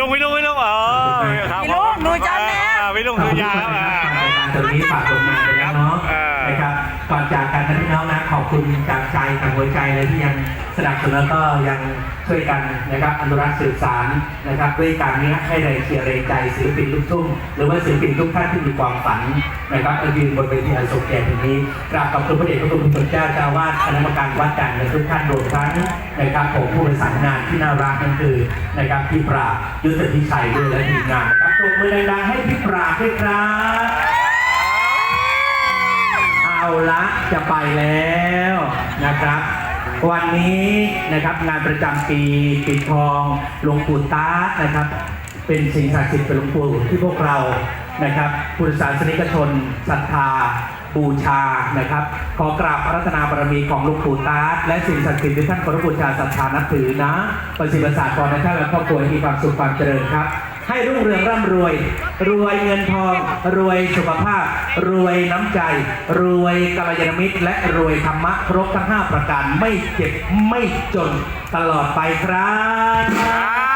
ลุงพี่ลุงพี่ลุงอ๋อครับพี่ลุงหนูจำแล้วอ่าพี่ลุงคือยาครับอ่า ตรงนี้ฝากผลงานไปแล้วเนาะเออ นะครับ ก่อนจากกันนะพี่น้องนะขอบคุณจากใจจากหัวใจเลยที่ยังสนับสนุนแล้วก็ยังช่วยกันนะครับอนุรักษ์สืบสารนะครับด้วยการนี้ให้แรงเชียร์แรงใจศิลปินลูกทุ่งหรือว่าศิลปินทุกท่านที่มีความฝันนะครับยืนบนเวทีอันทรงเกียรติแห่งนี้กราบขอบคุณพระเดชพระคุณพระเจ้าเจ้าวาสคณะกรรมการวัดกันและทุกท่านรวมทั้งนะครับผมผู้ประสานงานที่น่ารักนั่นคือนะครับพี่ปราบยุทธพิชัยด้วยและทีมงานนะครับปรบมือดังๆให้พี่ปราบด้วยครับ ละจะไปแล้วนะครับวันนี้นะครับงานประจำปีปิดทองหลวงปู่ตานะครับ เป็นสิ่งศักดิ์สิทธิ์เป็นหลวงปู่ที่พวกเรานะครับพุทธศาสนิกชนศรัทธา บูชานะครับ ขอกราบพระรัตนาบารมีของหลวงปู่ตาและสิ่งศักดิ์สิทธิ์ที่ท่านเคารพบูชาศรัทธานับถือนะประสิทธิ์ประสาทพรในท่านและครอบครัวให้มีความสุขความเจริญครับ ให้รุ่งเรืองร่ำรวย รวยเงินทอง รวยสุขภาพ รวยน้ำใจ รวยกัลยาณมิตร และรวยธรรมะครบทั้ง 5 ประการไม่เจ็บไม่จนตลอดไปครับ